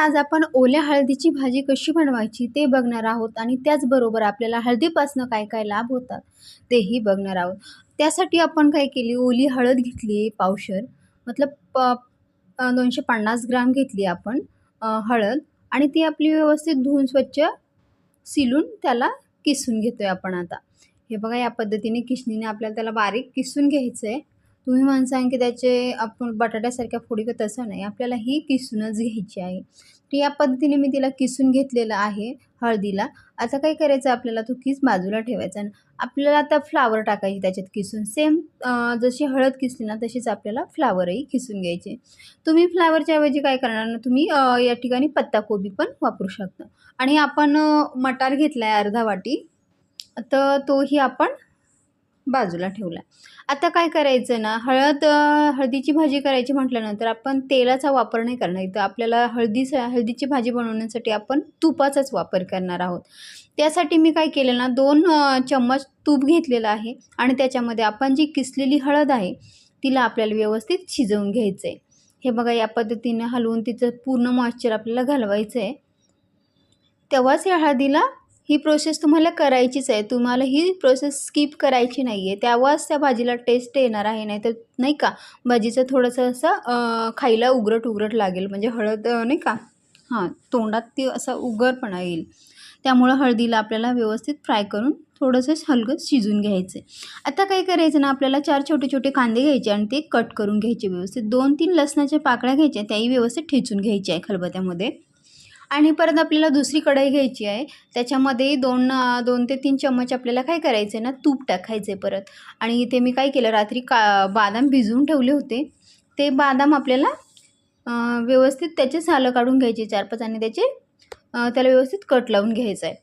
आज आपण ओल्या हळदीची भाजी कशी बनवायची ते बघणार आहोत आणि त्याचबरोबर आपल्याला हळदीपासनं काय काय लाभ होतात तेही बघणार आहोत. त्यासाठी आपण काय केली? ओली हळद घेतली पावशर. मतलब प दोनशे पन्नास ग्राम घेतली आपण हळद. आणि ती आपली व्यवस्थित धुवून स्वच्छ सिलून त्याला किसून घेतो आहे आपण आता. हे बघा या पद्धतीने किसणीने आपल्याला त्याला बारीक किसून घ्यायचं आहे तुम्ही म्हणसान की त्याचे आपण बटाट्यासारख्या फोडी का तसं नाही. आपल्याला ही किसूनच घ्यायची आहे. तर या पद्धतीने मी तिला किसून घेतलेलं आहे हळदीला. आता काय करायचं आपल्याला? तो किस बाजूला ठेवायचा आणि आपल्याला आता फ्लावर टाकायची त्याच्यात किसून. सेम जशी हळद किसली ना तशीच आपल्याला फ्लावरही किसून घ्यायचे. तुम्ही फ्लावरच्या ऐवजी काय करणार ना तुम्ही या ठिकाणी पत्ताकोबी पण वापरू शकता. आणि आपण मटार घेतला आहे अर्धा वाटी तर तोही आपण बाजूला ठेवला आता काय करायचं ना हळद हळदीची भाजी करायची म्हटल्यानंतर आपण तेलाचा वापर नाही करणार. इथं आपल्याला हळदीचा हळदीची भाजी बनवण्यासाठी आपण तुपाचाच वापर करणार आहोत. त्यासाठी मी काय केलं ना दोन चम्मच तूप घेतलेलं आहे आणि त्याच्यामध्ये आपण जी किसलेली हळद आहे तिला आपल्याला व्यवस्थित शिजवून घ्यायचं आहे हे बघा या पद्धतीने हलवून तिचं पूर्ण मॉइश्चर आपल्याला घालवायचं आहे तेव्हाच या हळदीला ही प्रोसेस तुम्हाला करायचीच आहे. तुम्हाला ही प्रोसेस स्किप करायची नाही आहे तेव्हाच त्या भाजीला टेस्ट येणार आहे. नाही तर नाही का? भाजीचं थोडंसं असं खायला उगरट उगरट लागेल. म्हणजे हळद नाही का? हां तोंडात ती असा उगरपणा येईल. त्यामुळं हळदीला आपल्याला व्यवस्थित फ्राय करून थोडंसं हलकं शिजून घ्यायचं आहे. आता काय करायचं ना आपल्याला चार छोटे छोटे कांदे घ्यायचे आणि ते कट करून घ्यायचे व्यवस्थित. दोन तीन लसणाच्या पाकळ्या घ्यायच्या त्याही व्यवस्थित ठेचून घ्यायच्या आहे खलबत्यामध्ये आणि परत आपल्याला दुसरी कढई घ्यायची आहे. त्याच्यामध्ये दोन दोन ते तीन चम्मच आपल्याला काय करायचं आहे ना तूप टाकायचं आहे परत. आणि इथे मी काय केलं रात्री का बादाम भिजवून ठेवले होते. ते बादाम आपल्याला व्यवस्थित त्याचे सालं काढून घ्यायचे चार पाच आणि त्याचे त्याला व्यवस्थित कट लावून घ्यायचं आहे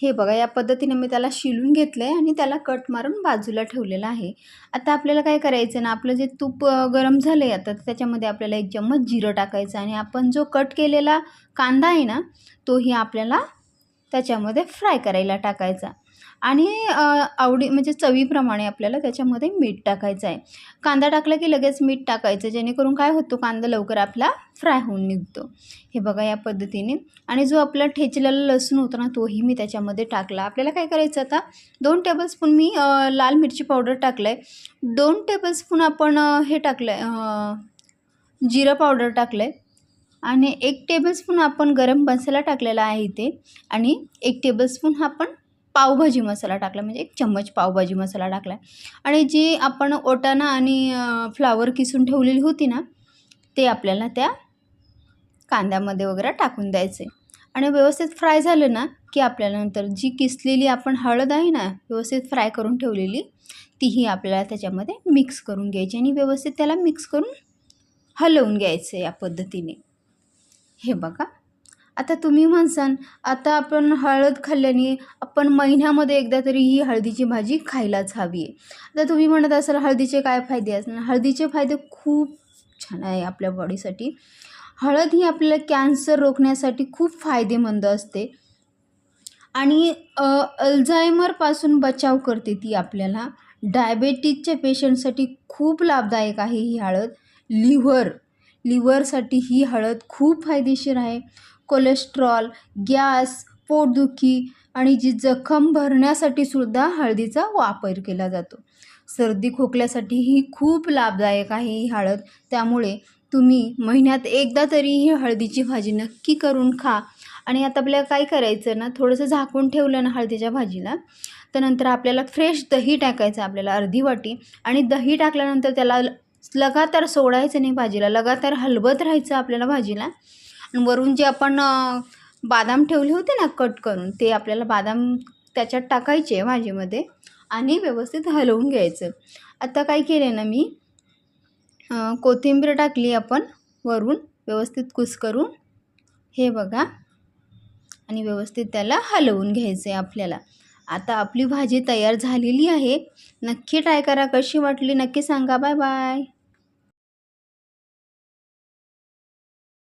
हे बघा या पद्धतीने मी त्याला शिलून घेतलं आहे आणि त्याला कट मारून बाजूला ठेवलेलं आहे. आता आपल्याला काय करायचं ना आपलं जे तूप गरम झालं आहे आता त्याच्यामध्ये आपल्याला एक चम्मच जिरं टाकायचं आणि आपण जो कट केलेला कांदा आहे ना तोही आपल्याला त्याच्यामध्ये फ्राय करायला टाकायचा. आणि आवडी म्हणजे चवीप्रमाणे आपल्याला त्याच्यामध्ये मीठ टाकायचं आहे. कांदा टाकला की लगेच मीठ टाकायचं जेणेकरून काय होतो कांदा लवकर आपला फ्राय होऊन निघतो. हे बघा या पद्धतीने. आणि जो आपला ठेचलेला लसूण होता ना तोही मी त्याच्यामध्ये टाकला. आपल्याला काय करायचं आता? दोन टेबलस्पून मी लाल मिरची पावडर टाकलं आहे दोन टेबलस्पून आपण हे टाकलं आहे जिरं पावडर टाकलं आहे आणि एक टेबलस्पून आपण गरम मसाला टाकलेला आहे इथे. आणि एक टेबलस्पून आपण पावभाजी मसाला टाकला म्हणजे एक चम्मच पावभाजी मसाला टाकला. आहे आणि जी आपण ओटाणा आणि फ्लावर किसून ठेवलेली होती ना ते आपल्याला त्या कांद्यामध्ये वगैरे टाकून द्यायचे. आणि व्यवस्थित फ्राय झालं ना की आपल्याला नंतर जी किसलेली आपण हळद आहे ना व्यवस्थित फ्राय करून ठेवलेली तीही आपल्याला त्याच्यामध्ये मिक्स करून घ्यायची आणि व्यवस्थित त्याला मिक्स करून हलवून घ्यायचं या पद्धतीने. हे बघा. आता तुम्ही म्हणसान आता आपण हळद खाल्ल्याने आपण महिन्यामध्ये एकदा तरी ही हळदीची भाजी खायलाच हवी आहे. आता तुम्ही म्हणत असाल हळदीचे काय फायदे असणार? हळदीचे फायदे खूप छान आहे आपल्या बॉडीसाठी. हळद ही आपल्याला कॅन्सर रोखण्यासाठी खूप फायदेमंद असते. आणि अल्झायमरपासून बचाव करते ती आपल्याला. डायबेटीजच्या पेशंटसाठी खूप लाभदायक आहे ही हळद. लिव्हर लिव्हरसाठी ही हळद खूप फायदेशीर आहे. कोलेस्ट्रॉल गॅस पोटदुखी आणि जी जखम भरण्यासाठी सुद्धा हळदीचा वापर केला जातो. सर्दी खोकल्यासाठी ही खूप लाभदायक आहे ही हळद. त्यामुळे तुम्ही महिन्यात एकदा तरी ही हळदीची भाजी नक्की करून खा. आणि आता आपल्याला काय करायचं ना थोडंसं झाकून ठेवलं ना हळदीच्या भाजीला तर नंतर आपल्याला फ्रेश दही टाकायचं आपल्याला अर्धी वाटी. आणि दही टाकल्यानंतर त्याला ल- लगातार सोडायचं नाही भाजीला लगातार हलवत राहायचं आपल्याला भाजीला. आणि वरून जे आपण बदाम बादाम ठेवले होते ना कट करून ते आपल्याला बादाम त्याच्यात टाकायचे भाजीमध्ये आणि व्यवस्थित हलवून घ्यायचं. आता काय केलं ना मी कोथिंबीर टाकली आपण वरून व्यवस्थित कुस करून हे बघा. आणि व्यवस्थित त्याला हलवून घ्यायचं आहे आपल्याला. आता आपली भाजी तयार झालेली आहे. नक्की ट्राय करा. कशी वाटली नक्की सांगा. Bye bye.